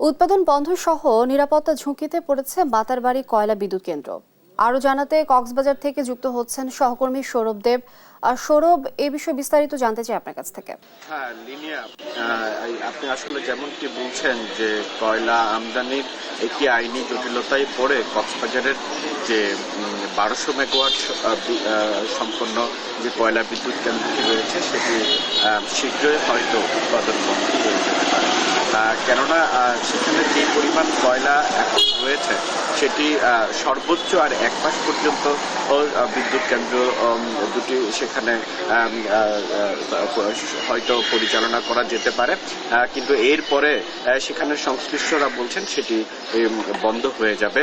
উৎপাদন বন্ধ সহ নিরাপত্তা ঝুঁকিতে পড়েছে বাতারবাড়ি কয়লা বিদ্যুৎ কেন্দ্র। আরও জানাতে কক্সবাজার থেকে যুক্ত হচ্ছেন সহকর্মী সৌরভ দেব। আর সৌরভ, এ বিষয়ে বিস্তারিত জানতে চাই আপনার কাছ থেকে। হ্যাঁ লিনিয়া আপনি আসলে যেমনটি বলছেন যে কয়লা আমদানির একটি আইনি জটিলতায় পড়ে কক্সবাজারের যে বারোশো মেগাওয়াট সম্পন্ন যে কয়লা বিদ্যুৎ কেন্দ্রটি রয়েছে, সেটি শীঘ্রই হয়তো উৎপাদন বন্ধ হয়ে যেতে পারে আহ, কেননা সেখানে যে পরিমাণ কয়লা এখন সেটি সর্বোচ্চ আর এক মাস পর্যন্ত বিদ্যুৎ কেন্দ্র দুটি সেখানে হয়তো পরিচালনা করা যেতে পারে। কিন্তু এরপরে সেখানে সংশ্লিষ্টরা বলছেন সেটি বন্ধ হয়ে যাবে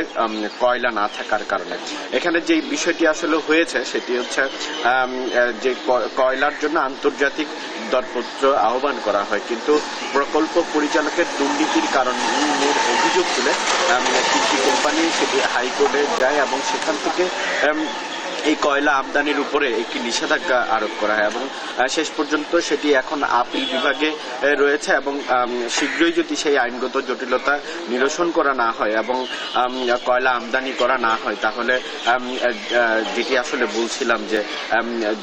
কয়লা না থাকার কারণে। এখানে যে বিষয়টি আসলে হয়েছে, সেটি হচ্ছে যে কয়লার জন্য আন্তর্জাতিক দরপত্র আহ্বান করা হয়। কিন্তু প্রকল্প পরিচালকের দুর্নীতির কারণের অভিযোগ তুলে তিনটি কোম্পানি সেটি হাইকোর্টে যায় এবং সেখান থেকে এই কয়লা আমদানির উপরে একটি নিষেধাজ্ঞা আরোপ করা হয় এবং শেষ পর্যন্ত সেটি এখন আপিল বিভাগে রয়েছে এবং শীঘ্রই যদি সেই আইনগত জটিলতা নিরসন করা না হয় এবং কয়লা আমদানি করা না হয়, তাহলে যেটি আসলে বলছিলাম যে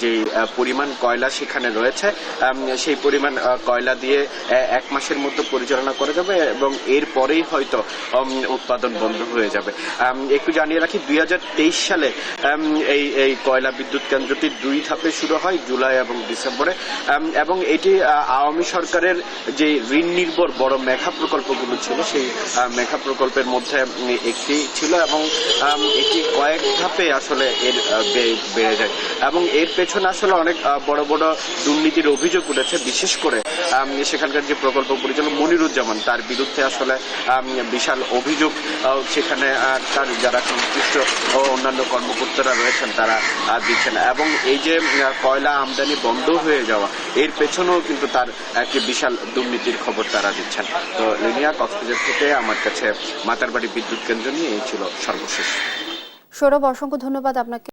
যে পরিমাণ কয়লা সেখানে রয়েছে সেই পরিমাণ কয়লা দিয়ে এক মাসের মধ্যে পরিচালনা করা যাবে এবং এরপরেই হয়তো উৎপাদন বন্ধ হয়ে যাবে। একটু জানিয়ে রাখি, দুই হাজার তেইশ সালে এই এই কয়লা বিদ্যুৎ কেন্দ্রটি দুই ধাপে শুরু হয়, জুলাই এবং ডিসেম্বরে। এবং এটি আওয়ামী সরকারের যে ঋণ নির্ভর বড় মেঘা প্রকল্পগুলো ছিল, সেই মেঘা প্রকল্পের মধ্যে একটি ছিল এবং এটি কয়েক ধাপে আসলে এর বেড়ে যায়। এবং এর পেছনে আসলে অনেক বড় বড় দুর্নীতির অভিযোগ উঠেছে, বিশেষ করে সেখানকার যে প্রকল্প পরিচালক মনিরুজ্জামান, তার বিরুদ্ধে আসলে বিশাল অভিযোগ সেখানে তার যারা সংশ্লিষ্ট অন্যান্য কর্মকর্তারা রয়েছেন, তারা দিচ্ছেন। এবং এই যে কয়লা আমদানি বন্ধ হয়ে যাওয়া, এর পেছনেও কিন্তু তার, একটি বিশাল দুর্নীতির খবর তারা দিচ্ছেন। তো লিনিয়া, কক্সবাজার থেকে আমার কাছে মাতারবাড়ি বিদ্যুৎ কেন্দ্র নিয়ে এই ছিল সর্বশেষ। সৌরভ, অসংখ্য ধন্যবাদ আপনাকে।